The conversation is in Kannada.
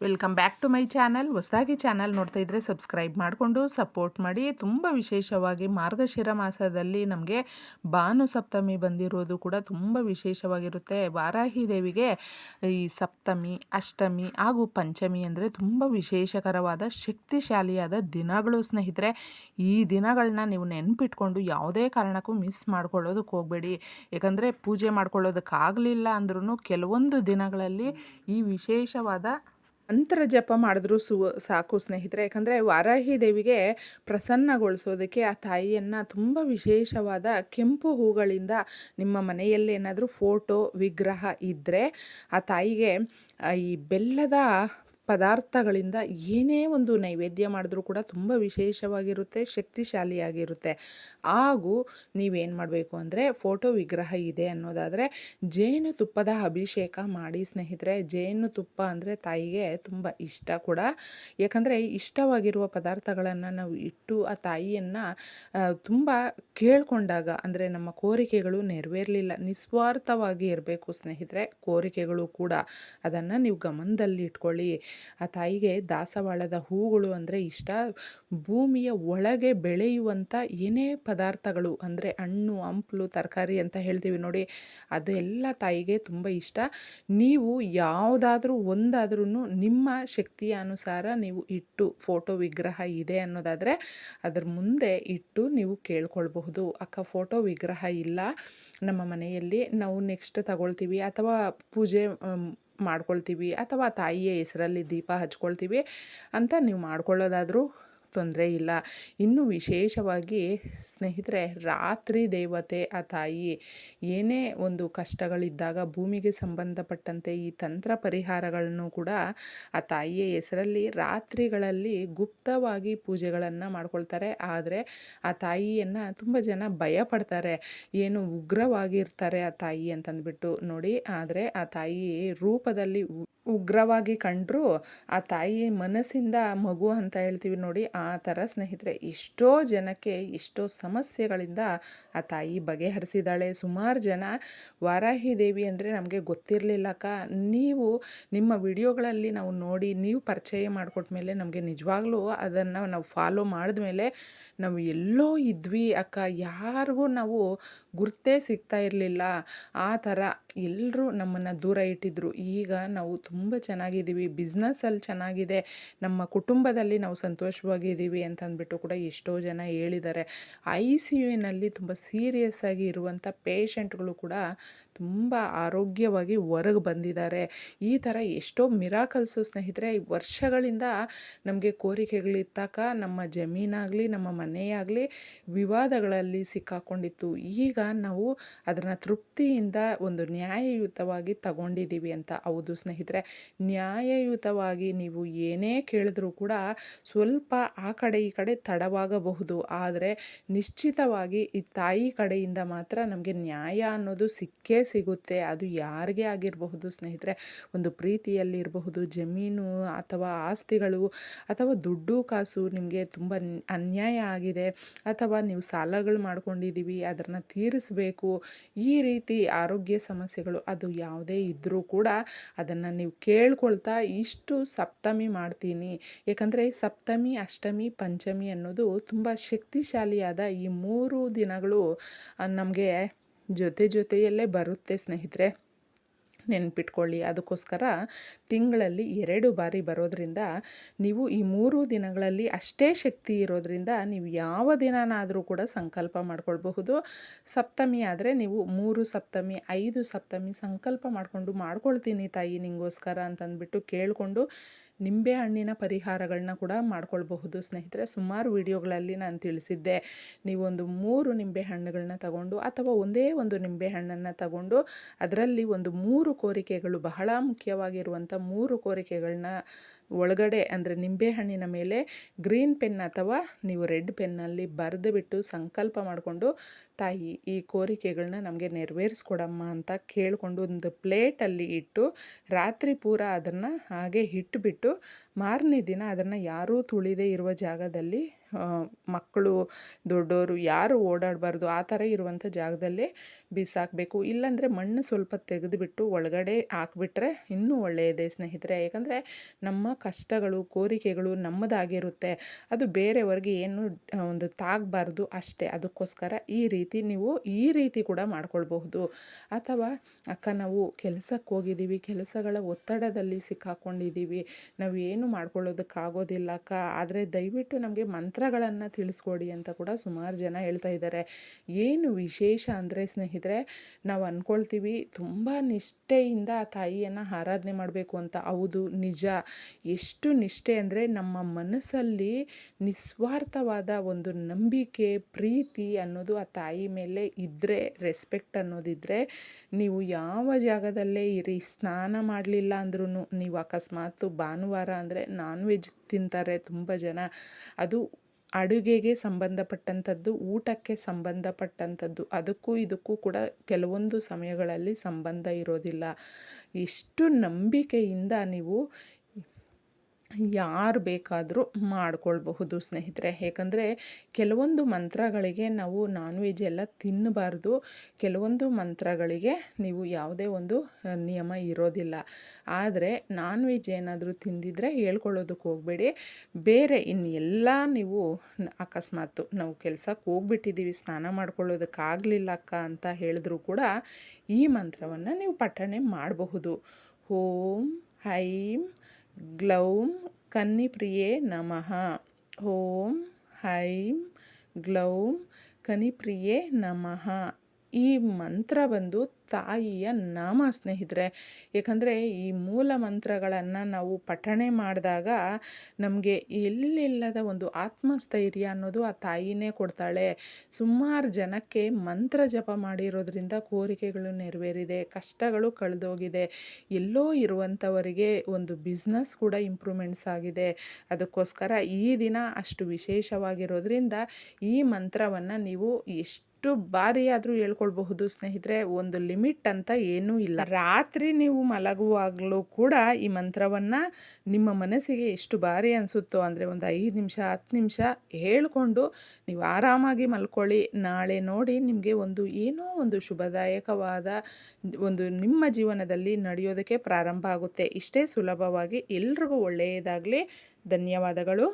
Welcome back to my channel ಹೊಸದಾಗಿ ಚಾನಲ್ ನೋಡ್ತಾ ಇದ್ದರೆ ಸಬ್ಸ್ಕ್ರೈಬ್ ಮಾಡಿಕೊಂಡು ಸಪೋರ್ಟ್ ಮಾಡಿ. ತುಂಬ ವಿಶೇಷವಾಗಿ ಮಾರ್ಗಶಿರ ಮಾಸದಲ್ಲಿ ನಮಗೆ ಭಾನು ಸಪ್ತಮಿ ಬಂದಿರೋದು ಕೂಡ ತುಂಬ ವಿಶೇಷವಾಗಿರುತ್ತೆ. ವಾರಾಹಿ ದೇವಿಗೆ ಈ ಸಪ್ತಮಿ, ಅಷ್ಟಮಿ ಹಾಗೂ ಪಂಚಮಿ ಅಂದರೆ ತುಂಬ ವಿಶೇಷಕರವಾದ ಶಕ್ತಿಶಾಲಿಯಾದ ದಿನಗಳು ಸ್ನೇಹಿತರೆ. ಈ ದಿನಗಳನ್ನ ನೀವು ನೆನಪಿಟ್ಕೊಂಡು ಯಾವುದೇ ಕಾರಣಕ್ಕೂ ಮಿಸ್ ಮಾಡ್ಕೊಳ್ಳೋದಕ್ಕೆ ಹೋಗಬೇಡಿ. ಯಾಕಂದರೆ ಪೂಜೆ ಮಾಡ್ಕೊಳ್ಳೋದಕ್ಕಾಗಲಿಲ್ಲ ಅಂದ್ರೂ ಕೆಲವೊಂದು ದಿನಗಳಲ್ಲಿ ಈ ವಿಶೇಷವಾದ ಮಂತ್ರ ಜಪ ಮಾಡಿದ್ರು ಸು, ಸಾಕು ಸ್ನೇಹಿತರೆ. ಯಾಕಂದರೆ ವಾರಾಹಿ ದೇವಿಗೆ ಪ್ರಸನ್ನಗೊಳಿಸೋದಕ್ಕೆ ಆ ತಾಯಿಯನ್ನು ತುಂಬ ವಿಶೇಷವಾದ ಕೆಂಪು ಹೂಗಳಿಂದ ನಿಮ್ಮ ಮನೆಯಲ್ಲಿ ಏನಾದರೂ ಫೋಟೋ, ವಿಗ್ರಹ ಇದ್ದರೆ ಆ ತಾಯಿಗೆ ಈ ಬೆಲ್ಲದ ಪದಾರ್ಥಗಳಿಂದ ಏನೇ ಒಂದು ನೈವೇದ್ಯ ಮಾಡಿದ್ರೂ ಕೂಡ ತುಂಬ ವಿಶೇಷವಾಗಿರುತ್ತೆ, ಶಕ್ತಿಶಾಲಿಯಾಗಿರುತ್ತೆ. ಹಾಗೂ ನೀವೇನು ಮಾಡಬೇಕು ಅಂದರೆ ಫೋಟೋ ವಿಗ್ರಹ ಇದೆ ಅನ್ನೋದಾದರೆ ಜೇನುತುಪ್ಪದ ಅಭಿಷೇಕ ಮಾಡಿ ಸ್ನೇಹಿತರೆ. ಜೇನುತುಪ್ಪ ಅಂದರೆ ತಾಯಿಗೆ ತುಂಬ ಇಷ್ಟ ಕೂಡ. ಯಾಕಂದರೆ ಇಷ್ಟವಾಗಿರುವ ಪದಾರ್ಥಗಳನ್ನು ನಾವು ಇಟ್ಟು ಆ ತಾಯಿಯನ್ನು ತುಂಬ ಕೇಳಿಕೊಂಡಾಗ ಅಂದರೆ ನಮ್ಮ ಕೋರಿಕೆಗಳು ನೆರವೇರಲಿಲ್ಲ. ನಿಸ್ವಾರ್ಥವಾಗಿ ಇರಬೇಕು ಸ್ನೇಹಿತರೆ. ಕೋರಿಕೆಗಳು ಕೂಡ ಅದನ್ನು ನೀವು ಗಮನದಲ್ಲಿ ಇಟ್ಕೊಳ್ಳಿ ಆ ತಾಯಿಗೆ ದಾಸವಾಳದ ಹೂಗಳು ಅಂದರೆ ಇಷ್ಟ. ಭೂಮಿಯ ಒಳಗೆ ಬೆಳೆಯುವಂಥ ಏನೇ ಪದಾರ್ಥಗಳು ಅಂದರೆ ಹಣ್ಣು, ಹಂಪಲು, ತರಕಾರಿ ಅಂತ ಹೇಳ್ತೀವಿ ನೋಡಿ ಅದೆಲ್ಲ ತಾಯಿಗೆ ತುಂಬ ಇಷ್ಟ. ನೀವು ಯಾವುದಾದ್ರೂ ಒಂದಾದ್ರೂ ನಿಮ್ಮ ಶಕ್ತಿಯ ಅನುಸಾರ ನೀವು ಇಟ್ಟು, ಫೋಟೋ ವಿಗ್ರಹ ಇದೆ ಅನ್ನೋದಾದರೆ ಅದ್ರ ಮುಂದೆ ಇಟ್ಟು ನೀವು ಕೇಳ್ಕೊಳ್ಬಹುದು. ಅಕ್ಕ, ಫೋಟೋ ವಿಗ್ರಹ ಇಲ್ಲ. ನಮ್ಮ ಮನೆಯಲ್ಲಿ ನಾವು ನೆಕ್ಸ್ಟ್ ತಗೊಳ್ತೀವಿ. ಅಥವಾ ಪೂಜೆ ಮಾಡ್ಕೊಳ್ತೀವಿ ಅಥವಾ ತಾಯಿಯ ಹೆಸರಲ್ಲಿ ದೀಪ ಹಚ್ಕೊಳ್ತೀವಿ ಅಂತ ನೀವು ಮಾಡ್ಕೊಳ್ಳೋದಾದರೂ ತೊಂದರೆ ಇಲ್ಲ. ಇನ್ನು ವಿಶೇಷವಾಗಿ ಸ್ನೇಹಿತರೆ, ರಾತ್ರಿ ದೇವತೆ ಆ ತಾಯಿ, ಏನೇ ಒಂದು ಕಷ್ಟಗಳಿದ್ದಾಗ ಭೂಮಿಗೆ ಸಂಬಂಧಪಟ್ಟಂತೆ ಈ ತಂತ್ರ ಪರಿಹಾರಗಳನ್ನು ಕೂಡ ಆ ತಾಯಿಯ ಹೆಸರಲ್ಲಿ ರಾತ್ರಿಗಳಲ್ಲಿ ಗುಪ್ತವಾಗಿ ಪೂಜೆಗಳನ್ನು ಮಾಡ್ಕೊಳ್ತಾರೆ. ಆದರೆ ಆ ತಾಯಿಯನ್ನು ತುಂಬ ಜನ ಭಯ ಪಡ್ತಾರೆ ಏನು ಉಗ್ರವಾಗಿರ್ತಾರೆ ಆ ತಾಯಿ ಅಂತಂದ್ಬಿಟ್ಟು ನೋಡಿ. ಆದರೆ ಆ ತಾಯಿ ರೂಪದಲ್ಲಿ ಉಗ್ರವಾಗಿ ಕಂಡರೂ, ಆ ತಾಯಿ ಮನಸ್ಸಿಂದ ಮಗು ಅಂತ ಹೇಳ್ತೀವಿ ನೋಡಿ, ಆ ಥರ ಸ್ನೇಹಿತರೆ, ಎಷ್ಟೋ ಜನಕ್ಕೆ, ಎಷ್ಟೋ ಸಮಸ್ಯೆಗಳಿಂದ ಆ ತಾಯಿ ಬಗೆಹರಿಸಿದ್ದಾಳೆ. ಸುಮಾರು ಜನ, ವಾರಾಹಿ ದೇವಿ ಅಂದರೆ ನಮಗೆ ಗೊತ್ತಿರಲಿಲ್ಲಕ್ಕ ನೀವು ನಿಮ್ಮ ವಿಡಿಯೋಗಳಲ್ಲಿ ನಾವು ನೋಡಿ, ನೀವು ಪರಿಚಯ ಮಾಡಿಕೊಟ್ಟ ಮೇಲೆ ನಮಗೆ ನಿಜವಾಗ್ಲೂ ಅದನ್ನು ನಾವು ಫಾಲೋ ಮಾಡಿದ ಮೇಲೆ ನಾವು ಎಲ್ಲೋ ಇದ್ವಿ ಅಕ್ಕ. ಯಾರಿಗೂ ನಾವು ಗುರ್ತೇ ಸಿಗ್ತಾ ಇರಲಿಲ್ಲ. ಆ ಥರ ಎಲ್ಲರೂ ನಮ್ಮನ್ನು ದೂರ ಇಟ್ಟಿದ್ರು. ಈಗ ನಾವು ತುಂಬ ಚೆನ್ನಾಗಿದ್ದೀವಿ. ಬಿಸ್ನೆಸ್ಸಲ್ಲಿ ಚೆನ್ನಾಗಿದೆ. ನಮ್ಮ ಕುಟುಂಬದಲ್ಲಿ ನಾವು ಸಂತೋಷವಾಗಿದ್ದೀವಿ ಅಂತಂದ್ಬಿಟ್ಟು ಕೂಡ ಎಷ್ಟೋ ಜನ ಹೇಳಿದ್ದಾರೆ. ಐ ಸಿ ಯುನಲ್ಲಿ ತುಂಬ ಸೀರಿಯಸ್ ಆಗಿ ಇರುವಂಥ ಪೇಷಂಟ್ಗಳು ಕೂಡ ತುಂಬ ಆರೋಗ್ಯವಾಗಿ ಹೊರಗೆ ಬಂದಿದ್ದಾರೆ. ಈ ಥರ ಎಷ್ಟೋ ಮಿರಾಕಲ್ಸು ಸ್ನೇಹಿತರೆ ವರ್ಷಗಳಿಂದ ನಮಗೆ ಕೋರಿಕೆಗಳಿತ್ತಾಕ ನಮ್ಮ ಜಮೀನಾಗಲಿ, ನಮ್ಮ ಮನೆಯಾಗಲಿ ವಿವಾದಗಳಲ್ಲಿ ಸಿಕ್ಕಾಕೊಂಡಿತ್ತು. ಈಗ ನಾವು ಅದನ್ನು ತೃಪ್ತಿಯಿಂದ ಒಂದು ನ್ಯಾಯಯುತವಾಗಿ ತಗೊಂಡಿದ್ದೀವಿ ಅಂತ. ಹೌದು ಸ್ನೇಹಿತರೆ. ನ್ಯಾಯಯುತವಾಗಿ ನೀವು ಏನೇ ಕೇಳಿದ್ರೂ ಕೂಡ ಸ್ವಲ್ಪ ಆ ಕಡೆ ಈ ಕಡೆ ತಡವಾಗಬಹುದು. ಆದರೆ ನಿಶ್ಚಿತವಾಗಿ ಈ ತಾಯಿ ಕಡೆಯಿಂದ ಮಾತ್ರ ನಮಗೆ ನ್ಯಾಯ ಅನ್ನೋದು ಸಿಕ್ಕೇ ಸಿಗುತ್ತೆ. ಅದು ಯಾರಿಗೆ ಆಗಿರಬಹುದು ಸ್ನೇಹಿತರೆ? ಒಂದು ಪ್ರೀತಿಯಲ್ಲಿರಬಹುದು, ಜಮೀನು ಅಥವಾ ಆಸ್ತಿಗಳು ಅಥವಾ ದುಡ್ಡು ಕಾಸು ನಿಮಗೆ ತುಂಬ ಅನ್ಯಾಯ ಆಗಿದೆ ಅಥವಾ ನೀವು ಸಾಲಗಳು ಮಾಡ್ಕೊಂಡಿದ್ದೀವಿ ಅದನ್ನು ತೀರಿಸಬೇಕು, ಈ ರೀತಿ ಆರೋಗ್ಯ ಸಮಸ್ಯೆಗಳು ಅದು ಯಾವುದೇ ಇದ್ದರೂ ಕೂಡ ಅದನ್ನು ನೀವು ಕೇಳ್ಕೊಳ್ತಾ ಇಷ್ಟು ಸಪ್ತಮಿ ಮಾಡ್ತೀನಿ. ಏಕೆಂದರೆ ಸಪ್ತಮಿ, ಅಷ್ಟಮಿ, ಪಂಚಮಿ ಅನ್ನೋದು ತುಂಬ ಶಕ್ತಿಶಾಲಿಯಾದ ಈ ಮೂರು ದಿನಗಳು ನಮಗೆ ಜೊತೆ ಜೊತೆಯಲ್ಲೇ ಬರುತ್ತೆ ಸ್ನೇಹಿತರೆ. ನೆನ್ಪಿಟ್ಕೊಳ್ಳಿ. ಅದಕ್ಕೋಸ್ಕರ ತಿಂಗಳಲ್ಲಿ ಎರಡು ಬಾರಿ ಬರೋದರಿಂದ ನೀವು ಈ ಮೂರು ದಿನಗಳಲ್ಲಿ ಅಷ್ಟೇ ಶಕ್ತಿ ಇರೋದರಿಂದ ನೀವು ಯಾವ ದಿನನಾದರೂ ಕೂಡ ಸಂಕಲ್ಪ ಮಾಡ್ಕೊಳ್ಬಹುದು. ಸಪ್ತಮಿ ಆದರೆ ನೀವು ಮೂರು ಸಪ್ತಮಿ, ಐದು ಸಪ್ತಮಿ ಸಂಕಲ್ಪ ಮಾಡಿಕೊಂಡು ಮಾಡ್ಕೊಳ್ತೀನಿ ತಾಯಿ ನಿಂಗೋಸ್ಕರ ಅಂತಂದ್ಬಿಟ್ಟು ಕೇಳಿಕೊಂಡು ನಿಂಬೆ ಹಣ್ಣಿನ ಪರಿಹಾರಗಳನ್ನ ಕೂಡ ಮಾಡ್ಕೊಳ್ಬಹುದು. ಸ್ನೇಹಿತರೆ, ಸುಮಾರು ವಿಡಿಯೋಗಳಲ್ಲಿ ನಾನು ತಿಳಿಸಿದ್ದೆ. ನೀವೊಂದು ಮೂರು ನಿಂಬೆ ಹಣ್ಣುಗಳನ್ನ ತಗೊಂಡು ಅಥವಾ ಒಂದೇ ಒಂದು ನಿಂಬೆ ಹಣ್ಣನ್ನು ತಗೊಂಡು ಅದರಲ್ಲಿ ಒಂದು ಮೂರು ಕೋರಿಕೆಗಳು ಬಹಳ ಮುಖ್ಯವಾಗಿರುವಂಥ ಮೂರು ಕೋರಿಕೆಗಳನ್ನ ಒಳಗಡೆ ಅಂದರೆ ನಿಂಬೆಹಣ್ಣಿನ ಮೇಲೆ ಗ್ರೀನ್ ಪೆನ್ ಅಥವಾ ನೀವು ರೆಡ್ ಪೆನ್ನಲ್ಲಿ ಬರೆದು ಬಿಟ್ಟು ಸಂಕಲ್ಪ ಮಾಡಿಕೊಂಡು, ತಾಯಿ, ಈ ಕೋರಿಕೆಗಳನ್ನ ನಮಗೆ ನೆರವೇರಿಸ್ಕೊಡಮ್ಮ ಅಂತ ಕೇಳಿಕೊಂಡು ಒಂದು ಪ್ಲೇಟಲ್ಲಿ ಇಟ್ಟು ರಾತ್ರಿ ಪೂರ ಅದನ್ನು ಹಾಗೆ ಇಟ್ಟುಬಿಟ್ಟು ಮಾರನೇ ದಿನ ಅದನ್ನು ಯಾರೂ ತುಳಿದೇ ಇರುವ ಜಾಗದಲ್ಲಿ ಮಕ್ಕಳು ದೊಡ್ಡವರು ಯಾರು ಓಡಾಡಬಾರ್ದು, ಆ ಥರ ಇರುವಂಥ ಜಾಗದಲ್ಲೇ ಬಿಸಾಕಬೇಕು. ಇಲ್ಲಾಂದರೆ ಮಣ್ಣು ಸ್ವಲ್ಪ ತೆಗೆದುಬಿಟ್ಟು ಒಳಗಡೆ ಹಾಕ್ಬಿಟ್ರೆ ಇನ್ನೂ ಒಳ್ಳೆಯದೇ ಸ್ನೇಹಿತರೆ. ಯಾಕಂದರೆ ನಮ್ಮ ಕಷ್ಟಗಳು, ಕೋರಿಕೆಗಳು ನಮ್ಮದಾಗಿರುತ್ತೆ. ಅದು ಬೇರೆಯವ್ರಿಗೆ ಏನು ಒಂದು ತಾಗಬಾರ್ದು ಅಷ್ಟೇ. ಅದಕ್ಕೋಸ್ಕರ ಈ ರೀತಿ ನೀವು ಈ ರೀತಿ ಕೂಡ ಮಾಡ್ಕೊಳ್ಬಹುದು. ಅಥವಾ ಅಕ್ಕ ನಾವು ಕೆಲಸಕ್ಕೆ ಹೋಗಿದ್ದೀವಿ, ಕೆಲಸಗಳ ಒತ್ತಡದಲ್ಲಿ ಸಿಕ್ಕಾಕೊಂಡಿದ್ದೀವಿ ನಾವು ಏನು ಮಾಡ್ಕೊಳ್ಳೋದಕ್ಕಾಗೋದಿಲ್ಲ ಅಕ್ಕ. ಆದರೆ ದಯವಿಟ್ಟು ನಮಗೆ ಮಂತ್ರಗಳನ್ನು ತಿಳಿಸ್ಕೊಡಿ ಅಂತ ಕೂಡ ಸುಮಾರು ಜನ ಹೇಳ್ತಾ ಇದ್ದಾರೆ ಏನು ವಿಶೇಷ ಅಂದರೆ ಸ್ನೇಹಿತರೆ, ನಾವು ಅಂದ್ಕೊಳ್ತೀವಿ ತುಂಬ ನಿಷ್ಠೆಯಿಂದ ಆ ತಾಯಿಯನ್ನು ಆರಾಧನೆ ಮಾಡಬೇಕು ಅಂತ. ಹೌದು, ನಿಜ. ಎಷ್ಟು ನಿಷ್ಠೆ ಅಂದರೆ ನಮ್ಮ ಮನಸ್ಸಲ್ಲಿ ನಿಸ್ವಾರ್ಥವಾದ ಒಂದು ನಂಬಿಕೆ, ಪ್ರೀತಿ ಅನ್ನೋದು ಆ ತಾಯಿ ಮೇಲೆ ಇದ್ದರೆ ರೆಸ್ಪೆಕ್ಟ್ ಅನ್ನೋದಿದ್ದರೆ ನೀವು ಯಾವ ಜಾಗದಲ್ಲೇ ಇರಿ, ಸ್ನಾನ ಮಾಡಲಿಲ್ಲ ಅಂದ್ರೂ ನೀವು ಅಕಸ್ಮಾತ್ ಭಾನುವಾರ ಅಂದರೆ ನಾನ್ ವೆಜ್ ತಿಂತಾರೆ ತುಂಬ ಜನ. ಅದು ಅಡುಗೆಗೆ ಸಂಬಂಧಪಟ್ಟಂಥದ್ದು ಊಟಕ್ಕೆ ಸಂಬಂಧಪಟ್ಟಂಥದ್ದು ಅದಕ್ಕೂ ಇದಕ್ಕೂ ಕೂಡ ಕೆಲವೊಂದು ಸಮಯಗಳಲ್ಲಿ ಸಂಬಂಧ ಇರೋದಿಲ್ಲ. ಎಷ್ಟು ನಂಬಿಕೆಯಿಂದ ನೀವು ಯಾರು ಬೇಕಾದರೂ ಮಾಡಿಕೊಳ್ಬಹುದು ಸ್ನೇಹಿತರೆ. ಏಕೆಂದರೆ ಕೆಲವೊಂದು ಮಂತ್ರಗಳಿಗೆ ನಾವು ನಾನ್ ವೆಜ್ ಎಲ್ಲ ತಿನ್ನಬಾರ್ದು. ಕೆಲವೊಂದು ಮಂತ್ರಗಳಿಗೆ ನೀವು ಯಾವುದೇ ಒಂದು ನಿಯಮ ಇರೋದಿಲ್ಲ. ಆದರೆ ನಾನ್ ವೆಜ್ ಏನಾದರೂ ತಿಂದಿದ್ರೆ ಹೇಳ್ಕೊಳ್ಳೋದಕ್ಕೆ ಹೋಗಬೇಡಿ. ಬೇರೆ ಇನ್ನು ಎಲ್ಲ ನೀವು ಅಕಸ್ಮಾತು ನಾವು ಕೆಲಸಕ್ಕೆ ಹೋಗ್ಬಿಟ್ಟಿದ್ದೀವಿ, ಸ್ನಾನ ಮಾಡ್ಕೊಳ್ಳೋದಕ್ಕಾಗಲಿಲ್ಲ ಅಕ್ಕ ಅಂತ ಹೇಳಿದ್ರು ಕೂಡ ಈ ಮಂತ್ರವನ್ನು ನೀವು ಪಠಣೆ ಮಾಡಬಹುದು. ಓಂ ಐಂ ಗ್ಲೌಂ ಕನ್ನಿಪ್ರಿಯೇ ನಮಃ ಓಂ ಐಂ ಗ್ಲೌಂ ಕನಿಪ್ರಿಯೇ ನಮಃ ಈ ಮಂತ್ರ ಬಂದು ತಾಯಿಯ ನಾಮ ಸ್ನೇಹಿತರೆ. ಏಕೆಂದರೆ ಈ ಮೂಲ ಮಂತ್ರಗಳನ್ನು ನಾವು ಪಠಣೆ ಮಾಡಿದಾಗ ನಮಗೆ ಎಲ್ಲಿಲ್ಲದ ಒಂದು ಆತ್ಮಸ್ಥೈರ್ಯ ಅನ್ನೋದು ಆ ತಾಯಿನೇ ಕೊಡ್ತಾಳೆ. ಸುಮಾರು ಜನಕ್ಕೆ ಮಂತ್ರ ಜಪ ಮಾಡಿರೋದ್ರಿಂದ ಕೋರಿಕೆಗಳು ನೆರವೇರಿದೆ, ಕಷ್ಟಗಳು ಕಳೆದೋಗಿದೆ. ಎಲ್ಲೋ ಇರುವಂಥವರಿಗೆ ಒಂದು ಬಿಸ್ನೆಸ್ ಕೂಡ ಇಂಪ್ರೂವ್ಮೆಂಟ್ಸ್ ಆಗಿದೆ. ಅದಕ್ಕೋಸ್ಕರ ಈ ದಿನ ಅಷ್ಟು ವಿಶೇಷವಾಗಿರೋದ್ರಿಂದ ಈ ಮಂತ್ರವನ್ನು ನೀವು ಎಷ್ಟು ಎಷ್ಟು ಬಾರಿ ಆದರೂ ಹೇಳ್ಕೊಳ್ಬಹುದು, ಸ್ನೇಹಿತರೆ. ಒಂದು ಲಿಮಿಟ್ ಅಂತ ಏನೂ ಇಲ್ಲ. ರಾತ್ರಿ ನೀವು ಮಲಗುವಾಗಲೂ ಕೂಡ ಈ ಮಂತ್ರವನ್ನು ನಿಮ್ಮ ಮನಸ್ಸಿಗೆ ಎಷ್ಟು ಬಾರಿ ಅನಿಸುತ್ತೋ, ಅಂದರೆ ಒಂದು ಐದು ನಿಮಿಷ, ಹತ್ತು ನಿಮಿಷ ಹೇಳ್ಕೊಂಡು ನೀವು ಆರಾಮಾಗಿ ಮಲ್ಕೊಳ್ಳಿ. ನಾಳೆ ನೋಡಿ ನಿಮಗೆ ಒಂದು ಏನೋ ಒಂದು ಶುಭದಾಯಕವಾದ ಒಂದು ನಿಮ್ಮ ಜೀವನದಲ್ಲಿ ನಡೆಯೋದಕ್ಕೆ ಪ್ರಾರಂಭ ಆಗುತ್ತೆ. ಇಷ್ಟೇ ಸುಲಭವಾಗಿ ಎಲ್ರಿಗೂ ಒಳ್ಳೆಯದಾಗಲಿ. ಧನ್ಯವಾದಗಳು.